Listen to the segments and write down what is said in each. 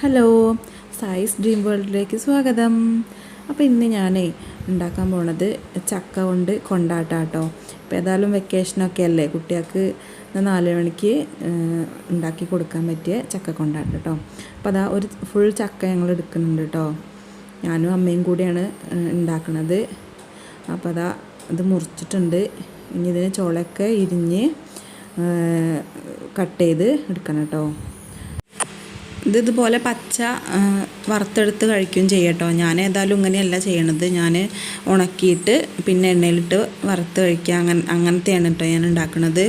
Hello സായിസ് dream വേൾഡിലേക്ക് സ്വാഗതം. അപ്പോൾ ഇന്ന് ഞാനേ ഉണ്ടാക്കാൻ പോണത് ചക്ക കൊണ്ട് കൊണ്ടാട്ടാട്ടോ. അപ്പോൾ ഏതായാലും വെക്കേഷനൊക്കെ അല്ലേ കുട്ടികൾക്ക് നാല് മണിക്ക് ഉണ്ടാക്കി കൊടുക്കാൻ പറ്റിയ ചക്ക കൊണ്ടാട്ടം കേട്ടോ അപ്പോൾ അതാ ഒരു ഫുൾ ചക്ക ഞങ്ങൾ എടുക്കുന്നുണ്ട് കേട്ടോ ഞാനും അമ്മയും കൂടിയാണ് ഉണ്ടാക്കുന്നത് അപ്പോൾ അതാ ഇത് മുറിച്ചിട്ടുണ്ട്. ഇനി ഇതിന് ചുളയൊക്കെ ഇരിഞ്ഞ് കട്ട് ചെയ്ത് എടുക്കണം കേട്ടോ ഇത് ഇതുപോലെ പച്ച വറുത്തെടുത്ത് കഴിക്കുകയും ചെയ്യട്ടോ. ഞാൻ ഏതായാലും ഇങ്ങനെയല്ല ചെയ്യണത്. ഞാൻ ഉണക്കിയിട്ട് പിന്നെ എണ്ണയിലിട്ട് വറുത്ത് കഴിക്കുക. അങ്ങനെ അങ്ങനത്തെയാണ് കേട്ടോ ഞാൻ ഉണ്ടാക്കുന്നത്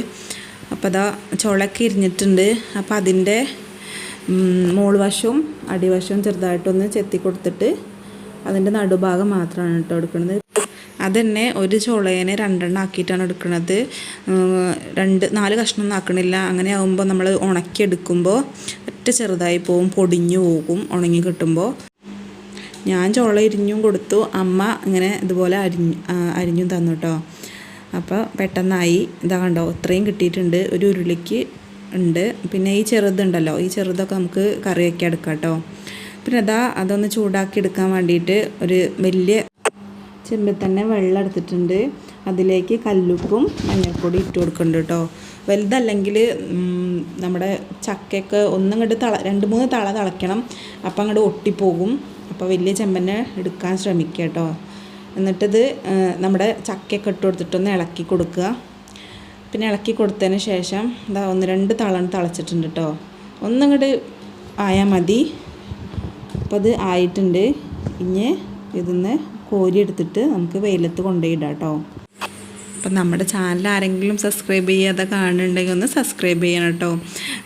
അപ്പോൾ അതാ ചുളക്കി ഇരിഞ്ഞിട്ടുണ്ട്. അപ്പോൾ അതിന്റെ മോൾ വശവും അടിവശവും ചെറുതായിട്ടൊന്ന് ചെത്തി കൊടുത്തിട്ട് അതിന്റെ നടുഭാഗം മാത്രമാണ് കേട്ടോ എടുക്കുന്നത് അതന്നെ ഒരു ചുളയനെ രണ്ടെണ്ണം ആക്കിയിട്ടാണ് എടുക്കുന്നത് രണ്ട് നാല് കഷ്ണം ഒന്നും ആക്കണില്ല. അങ്ങനെ ആകുമ്പോൾ നമ്മൾ ഉണക്കിയെടുക്കുമ്പോൾ ഒറ്റ ചെറുതായി പോവും പൊടിഞ്ഞു പോകും ഉണങ്ങി കിട്ടുമ്പോൾ ഞാൻ ചുള ഇരിഞ്ഞും കൊടുത്തു. അമ്മ ഇങ്ങനെ ഇതുപോലെ അരിഞ്ഞു അരിഞ്ഞും തന്നു കേട്ടോ അപ്പോൾ പെട്ടെന്നായി. ഇതാ കണ്ടോ ഇത്രയും കിട്ടിയിട്ടുണ്ട്. ഒരു ഉരുളിക്ക് ഉണ്ട്. പിന്നെ ഈ ചെറുതുണ്ടല്ലോ ഈ ചെറുതൊക്കെ നമുക്ക് കറി വയ്ക്കാൻ എടുക്കാം കേട്ടോ പിന്നെ അതാ അതൊന്ന് ചൂടാക്കി എടുക്കാൻ വേണ്ടിയിട്ട് ഒരു വലിയ ചെമ്പിൽ തന്നെ വെള്ളം എടുത്തിട്ടുണ്ട്. അതിലേക്ക് കല്ലുപ്പും മഞ്ഞൾപ്പൊടി ഇട്ട് കൊടുക്കുന്നുണ്ട് കേട്ടോ. വലുതല്ലെങ്കിൽ നമ്മുടെ ചക്കയൊക്കെ ഒന്നങ്ങോട്ട് തള രണ്ട് മൂന്ന് തള തിളയ്ക്കണം. അപ്പം അങ്ങോട്ട് ഒട്ടിപ്പോകും. അപ്പോൾ വലിയ ചെമ്പന്നെ എടുക്കാൻ ശ്രമിക്കുക കേട്ടോ. എന്നിട്ടിത് നമ്മുടെ ചക്കയൊക്കെ ഇട്ട് കൊടുത്തിട്ടൊന്ന് ഇളക്കി കൊടുക്കുക. പിന്നെ ഇളക്കി കൊടുത്തതിന് ശേഷം ഇതാ ഒന്ന് രണ്ട് തള തിളച്ചിട്ടുണ്ട് കേട്ടോ. ഒന്നങ്ങോട്ട് ആയാൽ മതി. അപ്പോൾ അത് ആയിട്ടുണ്ട്. ഇനി ഇതിന്ന് കോരി എടുത്തിട്ട് നമുക്ക് വെയിലത്ത് കൊണ്ടുപോയിടാം കേട്ടോ. അപ്പം നമ്മുടെ ചാനൽ ആരെങ്കിലും സബ്സ്ക്രൈബ് ചെയ്യാതെ കാണുന്നുണ്ടെങ്കിൽ ഒന്ന് സബ്സ്ക്രൈബ് ചെയ്യണം കേട്ടോ.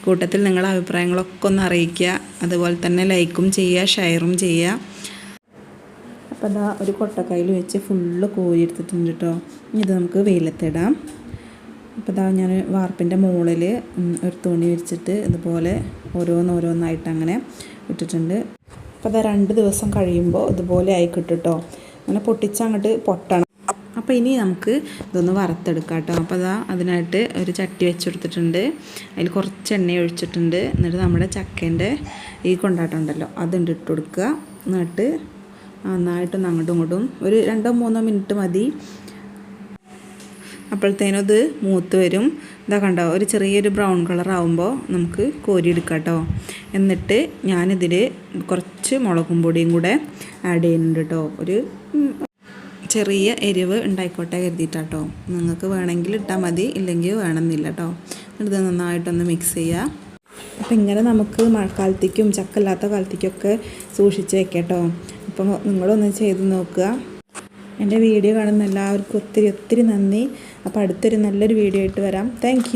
കൂട്ടത്തിൽ നിങ്ങളുടെ അഭിപ്രായങ്ങളൊക്കെ ഒന്ന് അറിയിക്കുക. അതുപോലെ തന്നെ ലൈക്കും ചെയ്യുക ഷെയറും ചെയ്യുക. അപ്പോൾ അതാ ഒരു കൊട്ടക്കൈയിൽ വെച്ച് ഫുള്ള് കോരി എടുത്തിട്ടുണ്ട് കേട്ടോ. ഇത് നമുക്ക് വെയിലത്തിടാം. അപ്പോൾ ഇതാ ഞാൻ വാർപ്പിന്റെ മുകളിൽ ഒരു തുണി വിരിച്ചിട്ട് ഇതുപോലെ ഓരോന്നോരോന്നായിട്ട് അങ്ങനെ ഇട്ടിട്ടുണ്ട്. അപ്പോൾ അതാ രണ്ട് ദിവസം കഴിയുമ്പോൾ ഇതുപോലെ ആയി കിട്ടും കേട്ടോ. അങ്ങനെ പൊട്ടിച്ചങ്ങോട്ട് പൊട്ടണം. അപ്പോൾ ഇനി നമുക്ക് ഇതൊന്ന് വറുത്തെടുക്കാം കേട്ടോ. അപ്പോൾ അതാ അതിനായിട്ട് ഒരു ചട്ടി വെച്ചെടുത്തിട്ടുണ്ട് അതിൽ കുറച്ച് എണ്ണ ഒഴിച്ചിട്ടുണ്ട്. എന്നിട്ട് നമ്മുടെ ചക്കേന്റെ ഈ കൊണ്ടാട്ടമുണ്ടല്ലോ അതുണ്ട് ഇട്ട് കൊടുക്കുക. എന്നിട്ട് നന്നായിട്ടൊന്ന് അങ്ങോട്ടും ഇങ്ങോട്ടും ഒരു രണ്ടോ മൂന്നോ മിനിറ്റ് മതി. അപ്പോഴത്തേനും അത് മൂത്ത് വരും. ഇതാ കണ്ടോ ഒരു ചെറിയൊരു ബ്രൗൺ കളർ ആവുമ്പോൾ നമുക്ക് കോരിയെടുക്കാം കേട്ടോ. എന്നിട്ട് ഞാനിതിൽ കുറച്ച് മുളകും പൊടിയും കൂടെ ആഡ് ചെയ്യുന്നുണ്ട് കേട്ടോ. ഒരു ചെറിയ എരിവ് ഉണ്ടായിക്കോട്ടെ കരുതിയിട്ടാട്ടോ. നിങ്ങൾക്ക് വേണമെങ്കിൽ ഇട്ടാൽ മതി ഇല്ലെങ്കിൽ വേണമെന്നില്ല കേട്ടോ എന്നിട്ട് നന്നായിട്ടൊന്ന് മിക്സ് ചെയ്യുക അപ്പം ഇങ്ങനെ നമുക്ക് മഴക്കാലത്തേക്കും ചക്കല്ലാത്ത കാലത്തേക്കൊക്കെ സൂക്ഷിച്ച് വെക്കാം കേട്ടോ അപ്പം നിങ്ങളൊന്ന് ചെയ്ത് നോക്കുക. എന്റെ വീഡിയോ കാണുന്ന എല്ലാവർക്കും ഒത്തിരി ഒത്തിരി നന്ദി. അപ്പോൾ അടുത്തൊരു നല്ലൊരു വീഡിയോ ആയിട്ട് വരാം. താങ്ക്